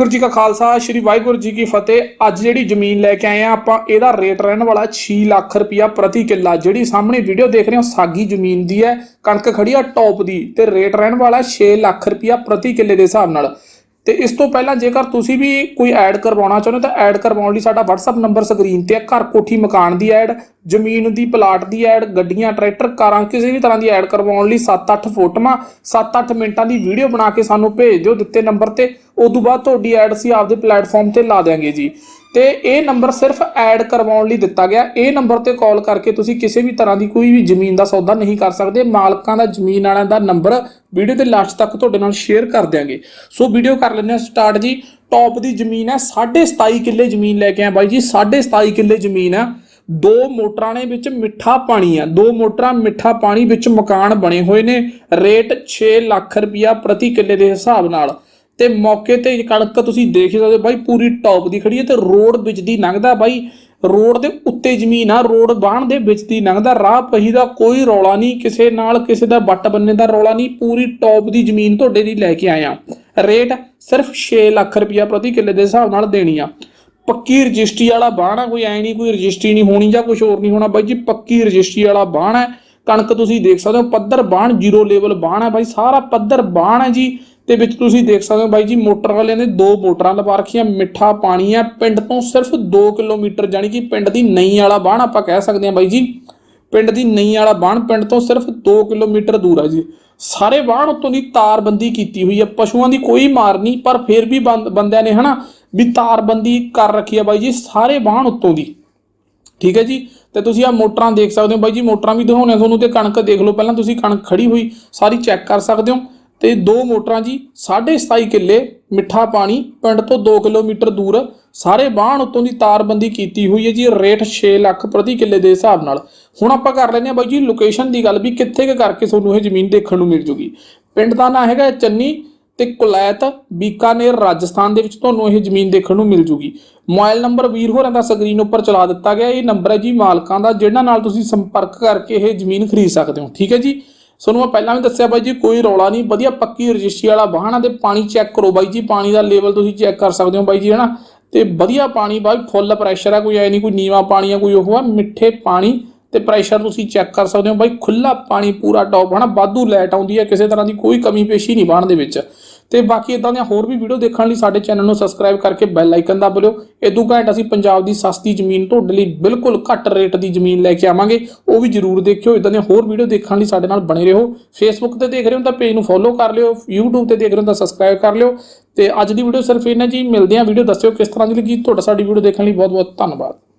ਵਾਹਿਗੁਰੂ ਜੀ ਕਾ ਖਾਲਸਾ, ਸ੍ਰੀ ਵਾਹਿਗੁਰੂ ਜੀ ਕੀ ਫਤਿਹ। ਅੱਜ ਜਿਹੜੀ ਜ਼ਮੀਨ ਲੈ ਕੇ ਆਏ ਆ, ਆਪਾਂ ਇਹਦਾ ਰੇਟ ਰਹਿਣ ਵਾਲਾ 6 ਲੱਖ ਰੁਪਇਆ ਪ੍ਰਤੀ ਕਿੱਲਾ। ਜਿਹੜੀ ਸਾਹਮਣੇ ਵੀਡੀਓ ਦੇਖ ਰਹੇ ਹੋ, ਸਾਗੀ ਜ਼ਮੀਨ ਦੀ ਹੈ, ਕਣਕ ਖੜੀ ਆ ਟੌਪ ਦੀ ਤੇ ਰੇਟ ਰਹਿਣ ਵਾਲਾ 6 ਲੱਖ ਰੁਪਇਆ ਪ੍ਰਤੀ ਕਿੱਲੇ ਦੇ ਹਿਸਾਬ ਨਾਲ। ਤੇ ਇਸ ਤੋਂ ਪਹਿਲਾਂ ਜੇਕਰ ਤੁਸੀਂ ਵੀ ਕੋਈ ਐਡ ਕਰਵਾਉਣਾ ਚਾਹੁੰਦੇ ਹੋ ਤਾਂ ਐਡ ਕਰਵਾਉਣ ਲਈ ਸਾਡਾ WhatsApp ਨੰਬਰ ਸਕਰੀਨ ਤੇ ਹੈ, ਘਰ ਕੋਠੀ ਮਕਾਨ ਦੀ ਐਡ ਜ਼ਮੀਨ ਦੀ ਪਲਾਟ ਦੀ ਐਡ ਗੱਡੀਆਂ ਟਰੈਕਟਰ ਕਾਰਾਂ, ਕਿਸੇ ਵੀ ਤਰ੍ਹਾਂ ਦੀ ਐਡ ਕਰਵਾਉਣ ਲਈ 7-8 ਫੋਟੋਆਂ 7-8 ਮਿੰਟਾਂ ਦੀ ਵੀਡੀਓ ਬਣਾ ਕੇ ਸਾਨੂੰ ਭੇਜ ਦਿਓ ਦਿੱਤੇ ਨੰਬਰ ਤੇ। ਉਸ ਤੋਂ ਬਾਅਦ ਤੁਹਾਡੀ ਐਡ ਅਸੀਂ ਆਪਦੇ ਪਲੇਟਫਾਰਮ ਤੇ ਲਾ ਦਿਆਂਗੇ ਜੀ। ਤੇ ਇਹ ਨੰਬਰ ਸਿਰਫ ਐਡ ਕਰਵਾਉਣ ਲਈ ਦਿੱਤਾ ਗਿਆ। ਇਹ ਨੰਬਰ ਤੇ ਕਾਲ ਕਰਕੇ ਤੁਸੀਂ ਕਿਸੇ ਵੀ ਤਰ੍ਹਾਂ ਦੀ ਕੋਈ ਵੀ ਜ਼ਮੀਨ ਦਾ ਸੌਦਾ ਨਹੀਂ ਕਰ ਸਕਦੇ। ਮਾਲਕਾਂ ਦਾ, ਜ਼ਮੀਨ ਵਾਲਿਆਂ ਦਾ ਨੰਬਰ ਵੀਡੀਓ ਦੇ ਲਾਸਟ ਤੱਕ ਤੁਹਾਡੇ ਨਾਲ ਸ਼ੇਅਰ ਕਰ ਦਿਆਂਗੇ। ਸੋ ਵੀਡੀਓ ਕਰ ਲੈਂਦੇ ਹਾਂ ਸਟਾਰਟ ਜੀ। ਟੌਪ ਦੀ ਜ਼ਮੀਨ ਹੈ 27.5 ਕਿੱਲੇ ਜ਼ਮੀਨ ਲੈ ਕੇ ਆਏ ਬਾਈ ਜੀ। 27.5 ਕਿੱਲੇ ਜ਼ਮੀਨ ਹੈ। ਦੋ ਮੋਟਰਾਂ ਨੇ ਵਿੱਚ ਮਿੱਠਾ ਪਾਣੀ ਆ ਦੋ ਮੋਟਰਾਂ ਮਿੱਠਾ ਪਾਣੀ ਵਿੱਚ ਮਕਾਨ ਬਣੇ ਹੋਏ ਨੇ। ਰੇਟ 6 ਲੱਖ ਰੁਪਇਆ ਪ੍ਰਤੀ ਕਿੱਲੇ ਦੇ ਹਿਸਾਬ ਨਾਲ। ਤੇ ਮੌਕੇ ਤੇ ਕਣਕ ਤੁਸੀਂ ਦੇਖ ਸਕਦੇ ਹੋ ਬਾਈ, ਪੂਰੀ ਟੌਪ ਦੀ ਖੜੀ ਹੈ ਤੇ ਰੋਡ ਵਿੱਚ ਦੀ ਲੰਘਦਾ ਬਾਈ। ਰੋਡ ਦੇ ਉੱਤੇ ਜ਼ਮੀਨ ਆ, ਰੋਡ ਬਾਹਣ ਦੇ ਵਿੱਚ ਦੀ ਲੰਘਦਾ। ਰਾਹ ਪਹੀ ਦਾ ਕੋਈ ਰੌਲਾ ਨਹੀਂ, ਕਿਸੇ ਨਾਲ ਕਿਸੇ ਦਾ ਵੱਟ ਬੰਨੇ ਦਾ ਰੌਲਾ ਨਹੀਂ, ਪੂਰੀ ਟੌਪ ਦੀ ਜ਼ਮੀਨ ਤੁਹਾਡੇ ਲਈ ਲੈ ਕੇ ਆਇਆ ਰੇਟ ਸਿਰਫ 6 ਲੱਖ ਰੁਪਇਆ ਪ੍ਰਤੀ ਕਿੱਲੇ ਦੇ ਹਿਸਾਬ ਨਾਲ ਦੇਣੀ ਆ। ਪੱਕੀ ਰਜਿਸਟਰੀ ਵਾਲਾ ਬਾਣ ਆ, ਕੋਈ ਐ ਨਹੀਂ, ਕੋਈ ਰਜਿਸਟਰੀ ਨਹੀਂ ਹੋਣੀ ਜਾਂ ਕੁਝ ਹੋਰ ਨਹੀਂ ਹੋਣਾ ਬਾਈ ਜੀ, ਪੱਕੀ ਰਜਿਸਟਰੀ ਵਾਲਾ ਬਾਣ ਹੈ ਕਣਕ ਤੁਸੀਂ ਦੇਖ ਸਕਦੇ ਹੋ, ਪੱਧਰ ਬਾਣ ਜ਼ੀਰੋ ਲੈਵਲ ਬਾਣ ਹੈ ਬਾਈ, ਸਾਰਾ ਪੱਧਰ ਬਾਣ ਹੈ ਜੀ। ਤੇ ਵਿੱਚ ਤੁਸੀਂ ਦੇਖ ਸਕਦੇ ਹੋ ਬਾਈ ਜੀ, ਮੋਟਰ ਵਾਲਿਆਂ ਨੇ ਦੋ ਮੋਟਰਾਂ ਲਵਾ ਰੱਖੀਆਂ, ਮਿੱਠਾ ਪਾਣੀ ਹੈ ਪਿੰਡ ਤੋਂ ਸਿਰਫ 2 ਕਿਲੋਮੀਟਰ ਜਾਨੀ ਕਿ ਪਿੰਡ ਦੀ ਨਈ ਵਾਲਾ ਬਾਣ ਆਪਾਂ ਕਹਿ ਸਕਦੇ ਹਾਂ ਬਾਈ ਜੀ। ਪਿੰਡ ਦੀ ਨਈ ਵਾਲਾ ਬਾਣ ਪਿੰਡ ਤੋਂ ਸਿਰਫ 2 ਕਿਲੋਮੀਟਰ ਦੂਰ ਹੈ ਜੀ। ਸਾਰੇ ਬਾਣ ਉੱਤੋਂ ਦੀ ਤਾਰਬੰਦੀ ਕੀਤੀ ਹੋਈ ਹੈ ਪਸ਼ੂਆਂ ਦੀ ਕੋਈ ਮਾਰ ਨਹੀਂ, ਪਰ ਫਿਰ ਵੀ ਬੰਦ- ਬੰਦਿਆਂ ਨੇ ਹਨਾ ਵੀ ਤਾਰਬੰਦੀ ਕਰ ਰੱਖੀ ਹੈ ਬਾਈ ਜੀ, ਸਾਰੇ ਬਾਣ ਉੱਤੋਂ ਦੀ। ਠੀਕ ਹੈ ਜੀ? ਤੇ ਤੁਸੀਂ ਆ ਮੋਟਰਾਂ ਦੇਖ ਸਕਦੇ ਹੋ ਬਾਈ ਜੀ, ਮੋਟਰਾਂ ਵੀ ਦਿਖਾਉਣੇ ਤੁਹਾਨੂੰ ਤੇ ਕਣਕ ਦੇਖ ਲਓ, ਪਹਿਲਾਂ ਤੁਸੀਂ ਕਣਕ ਖੜੀ ਹੋਈ, ਸਾਰੀ ਚੈੱਕ ਕਰ ਸਕਦੇ ਹੋ। ਤੇ ਦੋ ਮੋਟਰਾਂ ਜੀ 27.5 ਕਿੱਲੇ ਮਿੱਠਾ ਪਾਣੀ, ਪਿੰਡ ਤੋਂ 2 ਕਿਲੋਮੀਟਰ ਦੂਰ। ਸਾਰੇ ਬਾਹਣ ਉੱਤੋਂ ਦੀ ਤਾਰਬੰਦੀ ਕੀਤੀ ਹੋਈ ਹੈ ਜੀ, ਰੇਟ 6 ਲੱਖ ਪ੍ਰਤੀ ਕਿੱਲੇ ਦੇ ਹਿਸਾਬ ਨਾਲ। ਹੁਣ ਆਪਾਂ ਕਰ ਲੈਂਦੇ ਹਾਂ ਬਾਈ ਜੀ ਲੋਕੇਸ਼ਨ ਦੀ ਗੱਲ ਵੀ ਕਿੱਥੇ ਕੁ ਕਰਕੇ ਤੁਹਾਨੂੰ ਇਹ ਜ਼ਮੀਨ ਦੇਖਣ ਨੂੰ ਮਿਲ ਜੂਗੀ। ਪਿੰਡ ਦਾ ਨਾਂ ਹੈਗਾ ਚੰਨੀ ਤੇ ਕੁਲੈਤ, ਬੀਕਾਨੇਰ, ਰਾਜਸਥਾਨ ਦੇ ਵਿੱਚ ਤੁਹਾਨੂੰ ਇਹ ਜ਼ਮੀਨ ਦੇਖਣ ਨੂੰ ਮਿਲ ਜੂਗੀ। ਮੋਬਾਈਲ ਨੰਬਰ ਵੀਰ ਹੋਰਾਂ ਦਾ ਸਕਰੀਨ ਉੱਪਰ ਚਲਾ ਦਿੱਤਾ ਗਿਆ। ਇਹ ਨੰਬਰ ਹੈ ਜੀ ਮਾਲਕਾਂ ਦਾ, ਜਿਹਨਾਂ ਨਾਲ ਤੁਸੀਂ ਸੰਪਰਕ ਕਰਕੇ ਇਹ ਜ਼ਮੀਨ ਖਰੀਦ ਸਕਦੇ ਹੋ। ਠੀਕ ਹੈ ਜੀ? ਤੁਹਾਨੂੰ ਮੈਂ ਪਹਿਲਾਂ ਵੀ ਦੱਸਿਆ ਬਾਈ ਜੀ, ਕੋਈ ਰੌਲਾ ਨਹੀਂ, ਵਧੀਆ ਪੱਕੀ ਰਜਿਸਟਰੀ ਵਾਲਾ ਵਾਹਣਾ ਦੇ ਪਾਣੀ ਚੈੱਕ ਕਰੋ ਬਾਈ ਜੀ, ਪਾਣੀ ਦਾ ਲੈਵਲ ਤੁਸੀਂ ਚੈੱਕ ਕਰ ਸਕਦੇ ਹੋ ਬਾਈ ਜੀ, ਹਨਾ? ਤੇ ਵਧੀਆ ਪਾਣੀ ਬਾਈ ਫੁੱਲ ਪ੍ਰੈਸ਼ਰ ਆ, ਕੋਈ ਐ ਨਹੀਂ, ਕੋਈ ਨੀਵਾ ਪਾਣੀ ਆ, ਕੋਈ ਉਹ ਆ, ਮਿੱਠੇ ਪਾਣੀ ਤੇ ਪ੍ਰੈਸ਼ਰ ਤੁਸੀਂ ਚੈੱਕ ਕਰ ਸਕਦੇ ਹੋ ਬਾਈ ਖੁੱਲਾ ਪਾਣੀ ਪੂਰਾ ਟੌਪ ਹਨਾ, ਵਾਧੂ ਲਾਈਟ ਆਉਂਦੀ ਹੈ, ਕਿਸੇ ਤਰ੍ਹਾਂ ਦੀ ਕੋਈ ਕਮੀ ਪੇਸ਼ੀ ਨਹੀਂ ਬਾਣ ਦੇ ਵਿੱਚ। ਤੇ ਬਾਕੀ ਇਦਾਂ ਦੀਆਂ ਹੋਰ ਵੀ ਵੀਡੀਓ ਦੇਖਣ ਲਈ ਸਾਡੇ ਚੈਨਲ ਨੂੰ ਸਬਸਕ੍ਰਾਈਬ ਕਰਕੇ ਬੈਲ ਆਈਕਨ ਦਬ ਲਿਓ। ਇਦੋਂ ਘੈਂਟ ਅਸੀਂ ਪੰਜਾਬ ਦੀ ਸਸਤੀ ਜ਼ਮੀਨ ਤੁਹਾਡੇ ਲਈ ਬਿਲਕੁਲ ਘੱਟ ਰੇਟ ਦੀ ਜ਼ਮੀਨ ਲੈ ਕੇ ਆਵਾਂਗੇ। ਉਹ ਵੀ ਜਰੂਰ ਦੇਖਿਓ ਇਦਾਂ ਦੀਆਂ ਹੋਰ ਵੀਡੀਓ ਦੇਖਣ ਲਈ ਸਾਡੇ ਨਾਲ ਬਣੇ ਰਹੋ। ਫੇਸਬੁੱਕ ਤੇ ਦੇਖ ਰਹੇ ਹੋ ਤਾਂ ਪੇਜ ਨੂੰ ਫੋਲੋ ਕਰ ਲਿਓ, YouTube ਤੇ ਦੇਖ ਰਹੇ ਹੋ ਤਾਂ ਸਬਸਕ੍ਰਾਈਬ ਕਰ ਲਿਓ। ਤੇ ਅੱਜ ਦੀ ਵੀਡੀਓ ਸਿਰਫ ਇੰਨਾ ਜੀ, ਮਿਲਦੇ ਹਾਂ ਵੀਡੀਓ ਦੱਸਿਓ ਕਿਸ ਤਰ੍ਹਾਂ ਦੀ ਲੱਗੀ। ਤੁਹਾਡਾ ਸਾਡੀ ਵੀਡੀਓ ਦੇਖਣ ਲਈ ਬਹੁਤ ਬਹੁਤ ਧੰਨਵਾਦ।